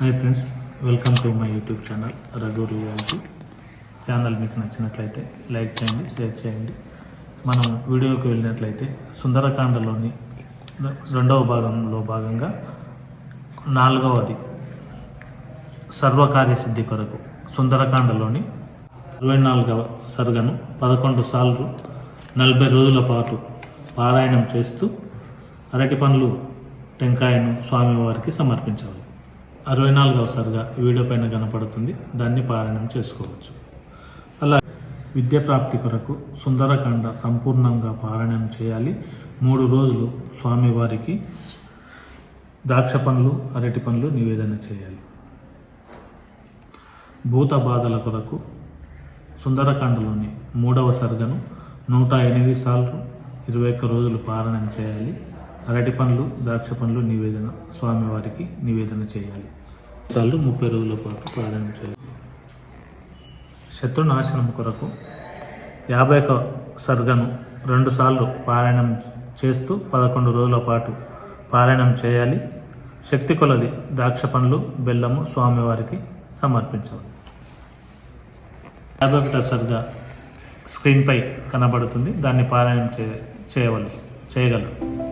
Hi friends welcome to my YouTube channel Raghu reality. Channel మీకు నచ్చినట్లయితే like చేయండి share చేయండి. మనం వీడియోకి వెళ్ళినట్లయితే సుందరకాండలోని రెండవ భాగంలో భాగంగా నాలుగవది సర్వకార్య సిద్ధి కొరకు సుందరకాండలోని ఇరవై నాలుగవ సరుగను పదకొండు సార్లు నలభై రోజుల పాటు పారాయణం చేస్తూ అరటి పండ్లు టెంకాయను స్వామివారికి సమర్పించాలి. అరవై నాలుగవ సరిగా వీడియో పైన కనపడుతుంది. దాన్ని పారాయణం చేసుకోవచ్చు. అలా విద్య ప్రాప్తి కొరకు సుందరకాండ సంపూర్ణంగా పారాయణం చేయాలి. మూడు రోజులు స్వామివారికి ద్రాక్ష పండ్లు అరటి పండ్లు నివేదన చేయాలి. భూత బాధల కొరకు సుందరకాండలోని మూడవ సర్గను నూట ఎనిమిది సార్లు ఇరవై ఒక్క రోజులు పారాయణం చేయాలి. అరటి పండ్లు ద్రాక్ష పండ్లు నివేదన స్వామివారికి నివేదన చేయాలి. సార్లు ముప్పై రోజుల పాటు పారాయణం చేయాలి శత్రునాశనం కొరకు యాభై ఒక సర్గను రెండుసార్లు పారాయణం చేస్తూ పదకొండు రోజుల పాటు పారాయణం చేయాలి. శక్తి కొలది ద్రాక్ష పండ్లు బెల్లము స్వామివారికి సమర్పించాలి. యాభై ఒకటో సర్గ స్క్రీన్పై కనబడుతుంది. దాన్ని పారాయణం చేయ చేయవలసి చేయగలరు.